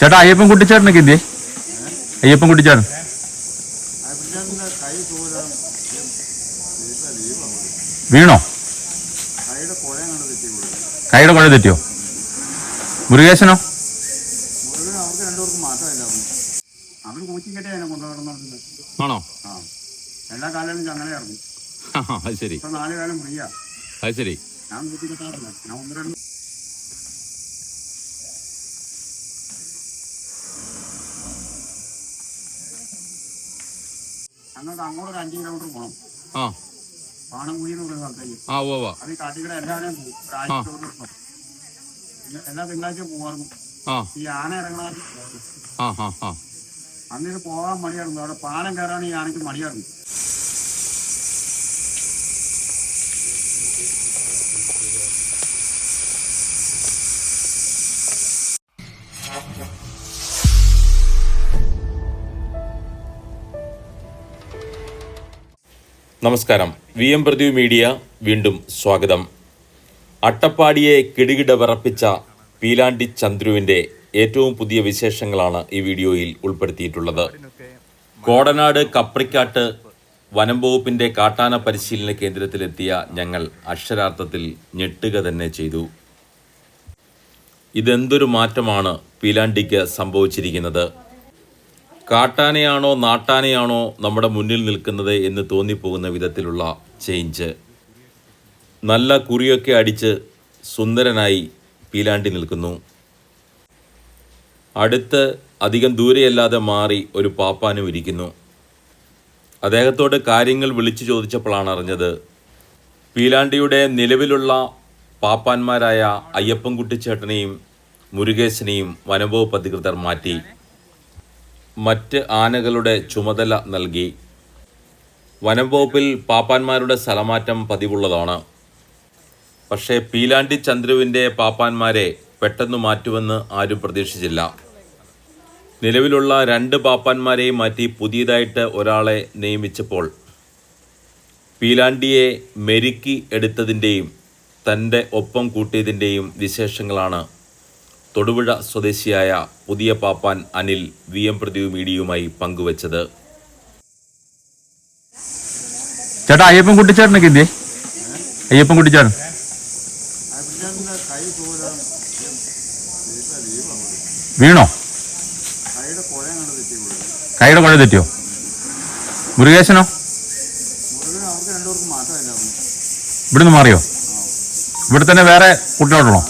ചേട്ടാ അയ്യപ്പൻ കുട്ടിച്ചേട്ടനൊക്കെ ഇല്ലേ? അയ്യപ്പൻ കുട്ടിച്ചേട്ടൻ. വീണോ? കൈയുടെ കുഴ തെറ്റിയോ? മുരുകേശനോ? ആണോ? എല്ലാ കാലങ്ങളും അങ്ങനെ ചങ്ങലയായിരുന്നു. അത് ശരി. നാല് കാലം ഫ്രീയാ അത് ശരി. ഞാൻ കൂച്ചിക്കെട്ടാറില്ല ഞാൻ ഒന്ന് രണ്ട് ഞങ്ങൾക്ക് അങ്ങോട്ട് ഒരു അഞ്ച് കിലോമീറ്റർ പോകണം ആ. പാണംകുഴി എന്ന് പറയുന്ന സ്ഥലത്തേക്ക്. ആ ഓ ഉവ്വ. അത് കാട്ടിക്കട എല്ലാവരെയും പോകും. എല്ലാ തിങ്കളാഴ്ചയും പോകാറുണ്ട് ഈ ആന ഇറങ്ങണ ആ ആ ആ. അന്നിത് പോകാൻ മടിയായിരുന്നു. അവിടെ പാലം കയറാൻ ഈ ആനയ്ക്ക് മടിയായിരുന്നു. നമസ്കാരം. വി എം പ്രദീപ് മീഡിയ വീണ്ടും സ്വാഗതം. അട്ടപ്പാടിയെ കിടുകിട വിറപ്പിച്ച പീലാണ്ടി ചന്ദ്രുവിന്റെ ഏറ്റവും പുതിയ വിശേഷങ്ങളാണ് ഈ വീഡിയോയിൽ ഉൾപ്പെടുത്തിയിട്ടുള്ളത്. കോടനാട് കപ്രിക്കാട്ട് വനം വകുപ്പിന്റെ കാട്ടാന പരിശീലന കേന്ദ്രത്തിലെത്തിയ ഞങ്ങൾ അക്ഷരാർത്ഥത്തിൽ ഞെട്ടുക തന്നെ ചെയ്തു. ഇതെന്തൊരു മാറ്റമാണ് പീലാണ്ടിക്ക് സംഭവിച്ചിരിക്കുന്നത്? കാട്ടാനയാണോ നാട്ടാനയാണോ നമ്മുടെ മുന്നിൽ നിൽക്കുന്നത് എന്ന് തോന്നിപ്പോകുന്ന വിധത്തിലുള്ള ചേഞ്ച് നല്ല കുറിയൊക്കെ അടിച്ച് സുന്ദരനായി പീലാണ്ടി നിൽക്കുന്നു. അടുത്ത് അധികം ദൂരെയല്ലാതെ മാറി ഒരു പാപ്പാനും ഇരിക്കുന്നു. അദ്ദേഹത്തോട് കാര്യങ്ങൾ വിളിച്ചു ചോദിച്ചപ്പോഴാണ് അറിഞ്ഞത് പീലാണ്ടിയുടെ നിലവിലുള്ള പാപ്പാന്മാരായ അയ്യപ്പൻകുട്ടിച്ചേട്ടനെയും മുരുകേശനെയും വനംവകുപ്പ് അധികൃതർ മാറ്റി. മറ്റ് ആനകളുടെ ചുമതല നൽകി. വനംവകുപ്പിൽ പാപ്പാന്മാരുടെ സ്ഥലമാറ്റം പതിവുള്ളതാണ്. പക്ഷേ പീലാണ്ടി ചന്ദ്രുവിന്റെ പാപ്പാന്മാരെ പെട്ടെന്ന് മാറ്റുമെന്ന് ആരും പ്രതീക്ഷിച്ചില്ല. നിലവിലുള്ള രണ്ട് പാപ്പാന്മാരെയും മാറ്റി പുതിയതായിട്ട് ഒരാളെ നിയമിച്ചപ്പോൾ പീലാണ്ടിയെ മെരുക്കി എടുത്തതിന്റെയും തന്റെ ഒപ്പം കൂട്ടിയതിന്റെയും വിശേഷങ്ങളാണ് തൊടുപുഴ സ്വദേശിയായ പുതിയ പാപ്പാൻ അനിൽ വി എം പ്രദീപ് മീഡിയയുമായി പങ്കുവച്ചത്. ചേട്ടാ അയ്യപ്പൻ കുട്ടിച്ചേട്ടനൊക്കെ ഇല്ലേ? അയ്യപ്പൻ കുട്ടിച്ചേട്ടൻ. വീണോ? കൈയുടെ കുഴ തെറ്റിയോ? മുരുകേശനോ? ഇവിടുന്ന് മാറിയോ? ഇവിടെ തന്നെ വേറെ കുട്ടികളോടണോ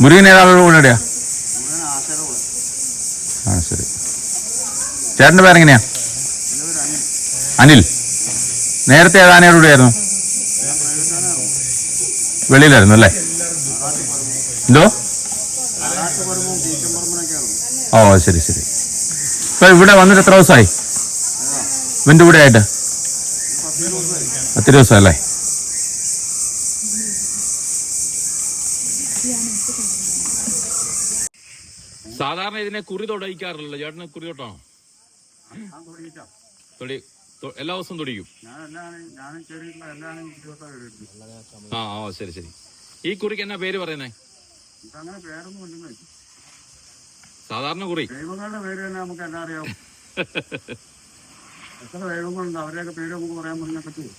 മുരുകൻ ഏതാളുടെ കൂടെ എവിടെയാ? ആ ശരി. ചേട്ടന്റെ പേരെങ്ങനെയാ? അനിൽ. നേരത്തെ ഏതാനയുടെ കൂടെയായിരുന്നു വെളിയിലായിരുന്നു അല്ലേ? എന്തോ? ഓ ശരി ശരി. ഇപ്പൊ ഇവിടെ വന്നിട്ട് എത്ര ദിവസമായി? ഇവന്റെ കൂടെ ആയിട്ട്? പത്ത് ദിവസം അല്ലേ സാധാരണ ഇതിനെ കുറി തൊടയിക്കാറില്ലല്ലോ ചേട്ടന് കുറി തൊട്ടാണോ ഞാൻ തൊടി എല്ലാ ദിവസവും തൊടിക്കും? ആ ഓ ശരി ശരി. ഈ കുറിക്ക് എന്നാ പേര് പറയുന്നേ? സാധാരണ കുറി. ദൈവങ്ങളുടെ പേര് തന്നെ നമുക്ക് എല്ലാം അറിയാം എത്ര ദൈവങ്ങളുണ്ട്? അവരെയൊക്കെ പേര് നമുക്ക് പറയാൻ പറഞ്ഞാൽ പറ്റുമോ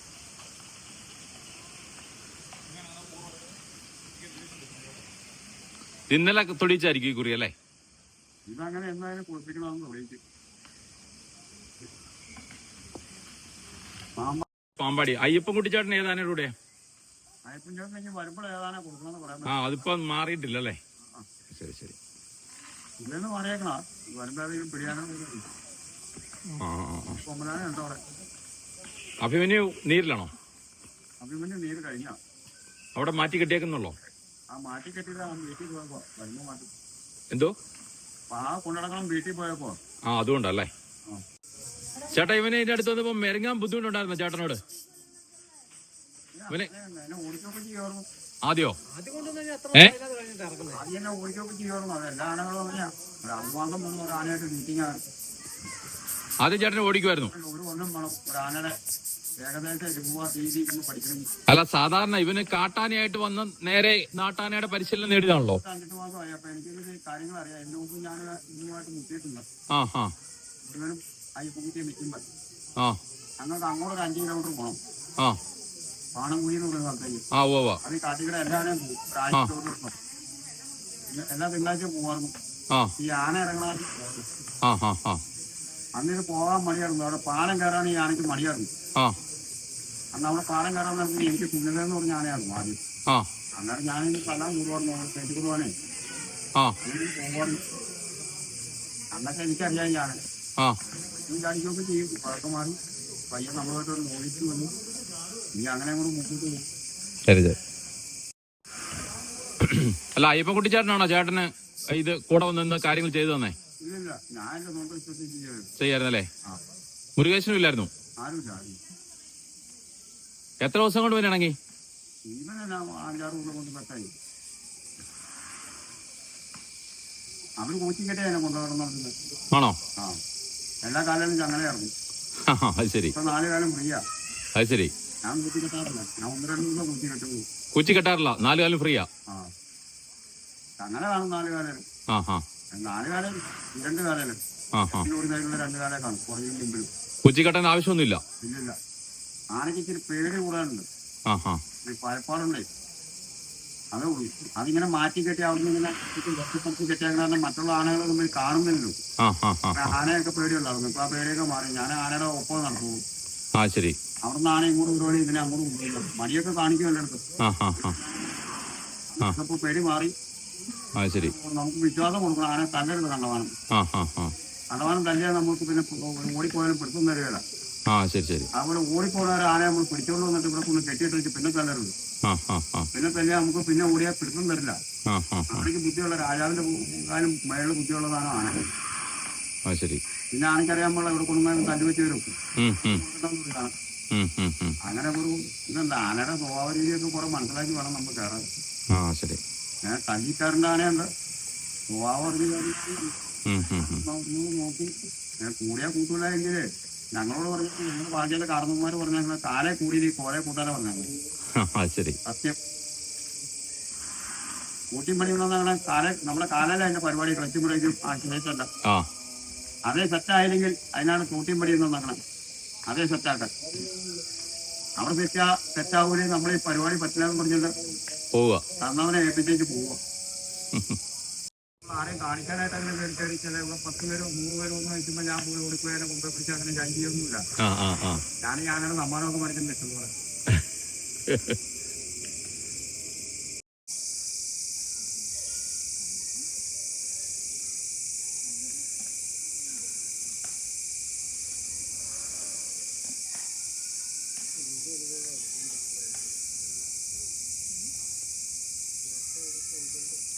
ഇന്നലെ തൊടിച്ചായിരിക്കും ഈ കുറി അല്ലേ? ഇതങ്ങനെ എന്തായാലും കുളിപ്പിക്കണമെന്ന് വിളിക്കും പാമ്പ പാമ്പാടി. അയ്യപ്പൻ കുട്ടിച്ചാട്ടൻ ഏതാനും കൂടെ അയ്യപ്പൻ ചേട്ടനെങ്കിൽ വരുമ്പോൾ ഏതാനാ കൊടുക്കണമെന്ന് പറയാൻ ആ അതിപ്പോ മാറിയിട്ടില്ല അല്ലേ? ശരി ശരി. ഇല്ലെന്ന് പറയേക്കണ? വരുമ്പോഴേക്കും പിടിയാനോ ആ ആ, ആ. കൊമ്പനാനോ ഉണ്ടോ അവിടെ? അഭിമന്യു നീരിലാണോ? അഭിമന്യു നീര് കഴിഞ്ഞ? അവിടെ മാറ്റി കെട്ടിയേക്കുന്നുള്ളോ? ആ മാറ്റി കെട്ടിയിട്ട് അവൻ വീട്ടിൽ പോയപ്പോ. വരുമ്പോ മാറ്റി. എന്തോ? ആ അതുകൊണ്ടല്ലേ. ചേട്ടാ ഇവനെ ഇതിന്റെ അടുത്ത് വന്നപ്പോ മെരങ്ങാൻ ബുദ്ധിമുട്ടുണ്ടായിരുന്നു ചേട്ടനോട്? ഇവനെ ആദ്യോ? ഏ? ആദ്യം ചേട്ടനെ ഓടിക്കുമായിരുന്നു അല്ല സാധാരണ ഇവന് കാട്ടാനയായിട്ട് വന്ന് നേരെ നാട്ടാനയുടെ പരിശീലനം നേടിയതാണല്ലോ? ആ ആ. അങ്ങോട്ട് ഒരു അഞ്ച് കിലോമീറ്റർ പോകണം ആ. പാണംകുഴി എന്ന് പറയുന്ന സ്ഥലത്തേക്ക്. ആ. അത് കാട്ടിക്കട എല്ലാവരും എല്ലാ തിങ്കളാഴ്ച ആ. ഈ ആന ഇറങ്ങണ അന്നിത് പോകാൻ മടിയായിരുന്നു. അവിടെ പാലം കയറാൻ ഈ ആനയ്ക്ക് മടിയായിരുന്നു. അന്ന് അവിടെ പാടം കയറാൻ നടത്തി എനിക്ക് കുഞ്ഞതെന്ന് പറഞ്ഞ ആനയായിരുന്നു ആദ്യം. അന്നേരം ഞാൻ പോകാനേ ആ. പോകുവായിരുന്നു അന്നൊക്കെ എനിക്കറിയാം ഞാൻ കാണിക്കൊക്കെ ചെയ്യും. പഴക്കം മാറി പയ്യൻ നമ്മളായിട്ട് ഒരു നോയിച്ച് വന്നു. ഇനി അങ്ങനെ കൂടെ മുമ്പോട്ട് പോകും. അല്ല അയ്യപ്പ ചേട്ടനാണോ ചേട്ടന് ഇത് കൂടെ വന്ന് കാര്യങ്ങൾ ചെയ്തു തന്നെ? ചെയ്യായിരുന്നല്ലേ? മുരുകേശനും ഇല്ലായിരുന്നു? ആരും എത്ര ദിവസം കൊണ്ട് പെട്ടായി അവർ കൂച്ചിക്കെട്ടേ ആണോ? എല്ലാ കാലവും അത് ശരി. ഇപ്പൊ നാല് കാലം ഫ്രീയാ. അത് ശരി. ഞാൻ കൂട്ടി കെട്ടാറില്ല. ഞാൻ ഒന്ന് രണ്ട് ദിവസം കൂട്ടി കെട്ടുള്ളൂ. കുച്ചി കെട്ടാറില്ല. നാല് കാലം ഫ്രീയാ. ചങ്ങല കാണും നാല് കാലം. നാല് കാലം രണ്ട് കാലം. ഒരു സൈഡിലുള്ള രണ്ട് കാലം കാണും. കെട്ടാൻ ആവശ്യമൊന്നുമില്ല. ഇല്ലില്ല. ആനയ്ക്ക് ഇച്ചിരി പേടി ആ ഈ പലപ്പാടുണ്ടേ. അതേ ഉള്ളൂ അതിങ്ങനെ മാറ്റി കെട്ടി അവിടെ നിന്ന് ഇങ്ങനെ കുറച്ച് കെട്ടിയാൽ മറ്റുള്ള ആനകളെ നമ്മൾ കാണുന്നില്ലല്ലോ. ആനയൊക്കെ പേടിയുണ്ടായിരുന്നു. ഇപ്പൊ ആ പേടിയൊക്കെ മാറി. ഞാൻ ആനയുടെ ഒപ്പം ശരി. അവിടുന്ന് ആന ഇങ്ങോട്ട് ഒരുപാട് ഇതിനെ അങ്ങോട്ട് കൊണ്ടുപോയില്ല മടിയൊക്കെ കാണിക്കും എന്റെ അടുത്ത് അപ്പൊ പേടി മാറി. ശരി. നമുക്ക് വിശ്വാസം കൊടുക്കണം. ആന തല്ലരുത് കണ്ടവാനം. കണ്ടവാനം തല്ലിയാൽ നമുക്ക് പിന്നെ ഓടിപ്പോയാലും പെടുത്തും തരികയില്ല. ആ ശരി ശരി. അതുപോലെ ഓടിപ്പോകുന്ന ഒരു നമ്മൾ പിടിച്ചോണ്ട് വന്നിട്ട് ഇവിടെ കൊണ്ട് കെട്ടിയിട്ട് വെച്ച് പിന്നെ തല്ലരുത് പിന്നെ തല്ലിയാൽ നമുക്ക് പിന്നെ ഓടിയാൽ പിടുത്തം തരില്ല. അവിടേക്ക് ബുദ്ധിയുള്ള രാജാവിന്റെ കാലം മേളിൽ ബുദ്ധിയുള്ളതാണ് ആന ആ ശരി. പിന്നെ ആനയ്ക്കറിയാൻ പാടില്ല ഇവിടെ കൊണ്ടുവന്ന് തല്ലു വെച്ച് വരും. അങ്ങനെ ഒരു ഇതെന്താ? ആനയുടെ സ്വഭാവ രീതിയൊക്കെ കുറെ മനസ്സിലാക്കി വേണം നമ്മൾ കയറാൻ. ആ ശരി. ഞാൻ തല്ലിക്കാരന്റെ ആനയുണ്ട്. സ്വഭാവ നോക്കി. കൂടിയാ കൂട്ടൂല എങ്കിലേ. ഞങ്ങളോട് പറഞ്ഞു ഞങ്ങളുടെ ഭാഗ്യയിലെ കാരണന്മാർ ഞങ്ങൾ കാലെ കൂടി കോലെ കൂട്ടാനെ പറഞ്ഞു ശരി. സത്യം. കൂട്ടി എന്നാണ് കാല നമ്മുടെ കാലയിലെ അതിന്റെ പരിപാടി ക്ലച്ചുമ്പോഴേക്കും ആ ശേഷമല്ല. ആ. അതേ സെറ്റായില്ലെങ്കിൽ അതിനാണ് കൂട്ടി നടക്കണം അതേ സെറ്റാക്കാൻ അവിടെ സെറ്റാ സെറ്റാവൂലേ നമ്മൾ ഈ പരിപാടി പറ്റില്ല എന്ന് പറഞ്ഞിട്ട് പോവുക തന്നവനെ ഏൽപ്പിച്ചേക്ക് പോവുക ആരെയും കാണിക്കാനായിട്ട് അങ്ങനെ പേടിച്ചാൽ ചില ഇവിടെ പത്ത് പേരോ നൂറ് പേരോ ഒന്നും വെക്കുമ്പോൾ ഞാൻ പോയി ഓടിപ്പോയാലും മുമ്പ് പിടിച്ച് അങ്ങനെ ഞാൻ ചെയ്യൊന്നുമില്ല ആ ആ ആ. ഞാൻ ഞാനാണ് സമ്മാനമൊക്കെ മേടിക്കുന്ന ഇഷ്ടംപോലെ. Thank പോകണം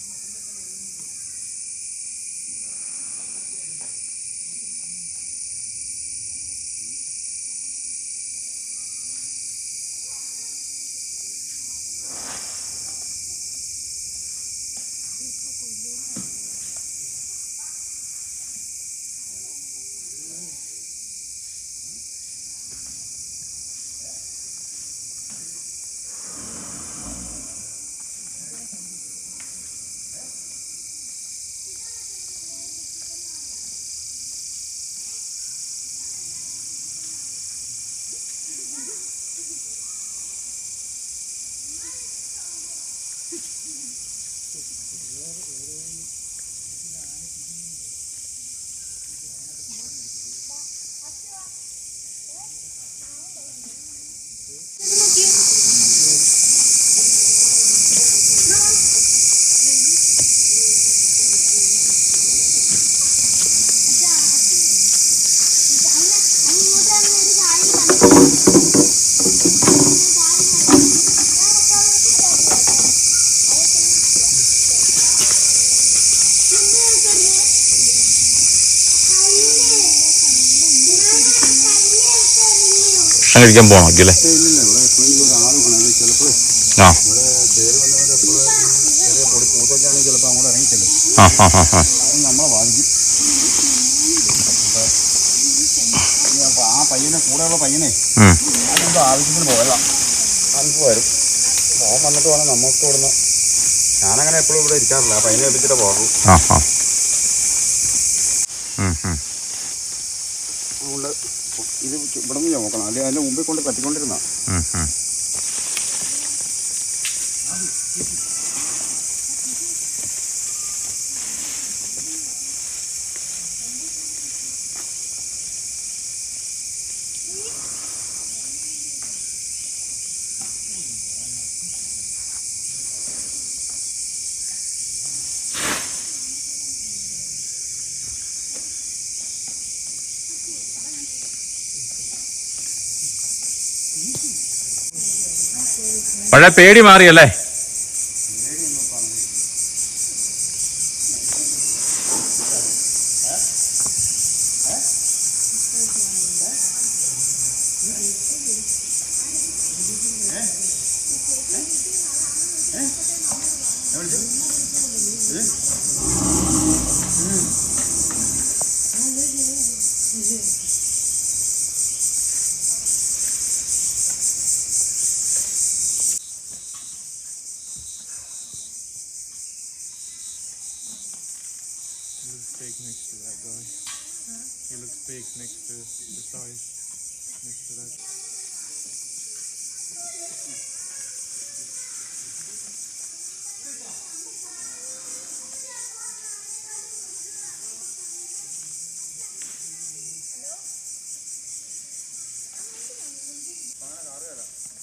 അല്ലേ ആ ചിലപ്പോൾ അല്ലേ ആ ആ ആ ആ ആ പയ്യനെ കൂടെയുള്ള പയ്യനെ ഉം. അത് നമുക്ക് ആവശ്യത്തിന് പോയതാ നമുക്ക് വരും ഞാനങ്ങനെ ഇവിടെ ഇരിക്കാറില്ല ഉം. അതുകൊണ്ട് ഇത് ഇവിടെ നിന്ന് നോക്കണം അല്ലെങ്കിൽ അതിന്റെ മുമ്പിൽ കൊണ്ട് കത്തിക്കൊണ്ടിരുന്ന. പഴയ പേടി മാറിയല്ലേ? looks size next to that.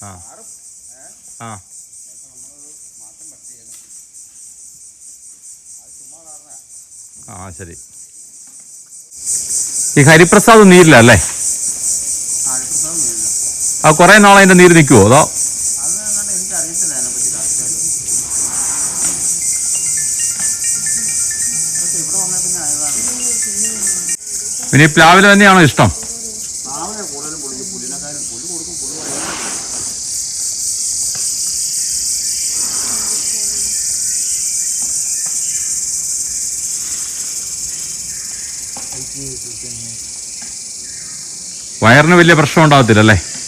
ആ. ആ. ആ ശരി. ഈ ഹരിപ്രസാദ് നീരില്ല അല്ലേ? ആ കുറെ നാളെ അതിന്റെ നീര് നിൽക്കുവോ? അതോ? പിന്നെ ഈ പ്ലാവിൽ തന്നെയാണോ ഇഷ്ടം? വയറിന് വലിയ പ്രശ്നം ഉണ്ടാകത്തില്ല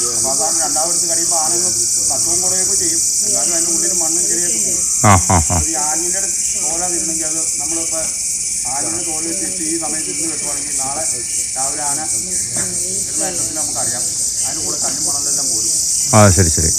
കഴിയുമ്പോൾ ആനകൾ ചെയ്യും. എന്നാലും അതിന്റെ ഉള്ളിൽ മണ്ണും പോകും. ഈ അത് നമ്മളിപ്പോൾ ഈ സമയത്ത് ഇരുന്ന് വെട്ടുവാണെങ്കിൽ നാളെ രാവിലെ ആന ഇരുന്ന ഐറ്റത്തിൽ നമുക്കറിയാം. അതിന് കൂടെ കല്ലും മണലെല്ലാം പോരും. ആ ശരി ശരി.